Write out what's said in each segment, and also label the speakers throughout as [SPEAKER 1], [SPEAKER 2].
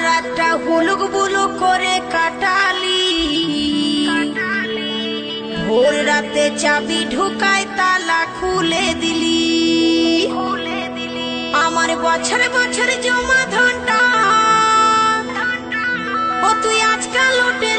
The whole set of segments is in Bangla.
[SPEAKER 1] রাতটা হুলুক বুলুক করে কাটালি। ভোর রাতে চাবি ঢুকায় তালা খুলে দিলি। আমার বছর বছর জমা ধনটা। ও তুই আজকাল উঠে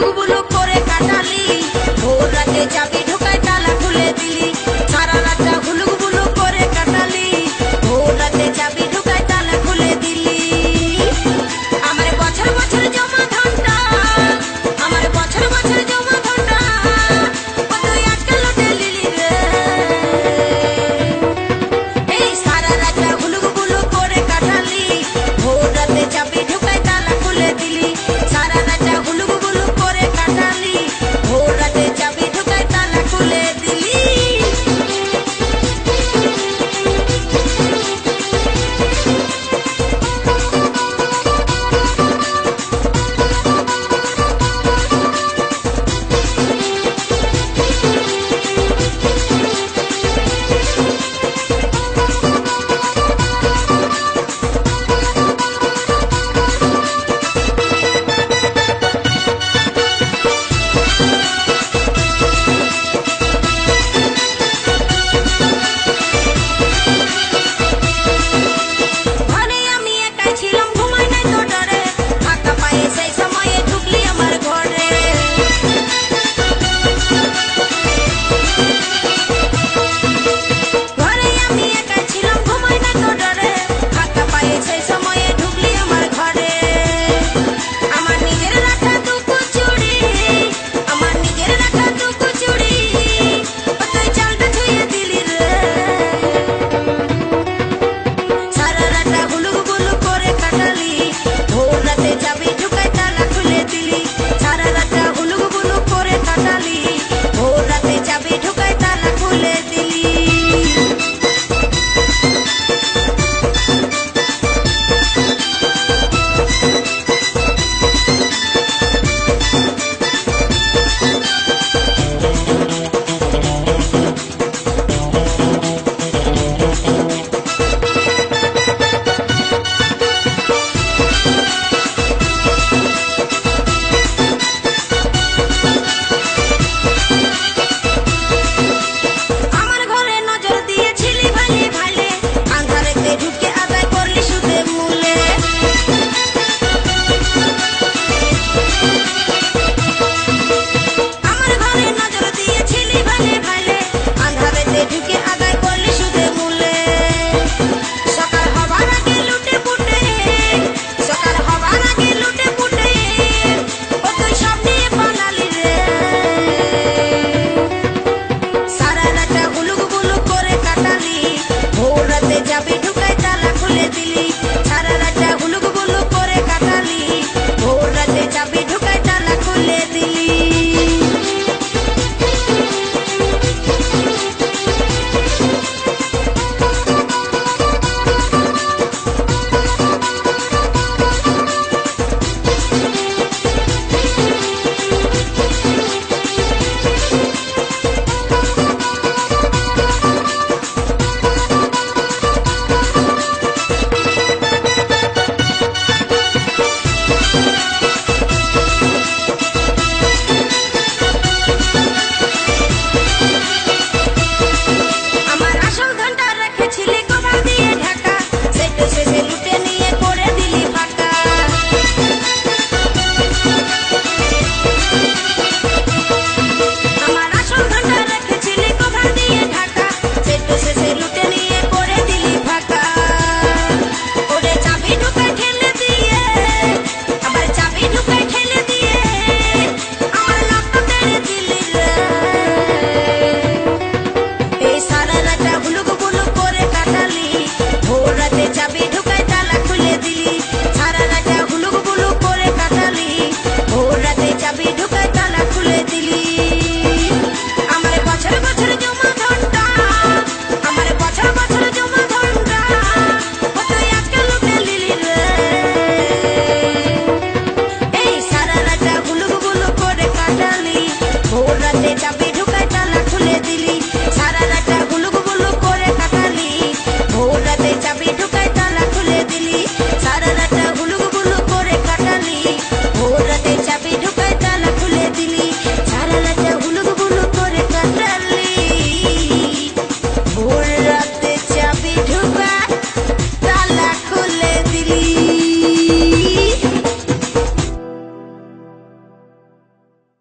[SPEAKER 1] luego voló.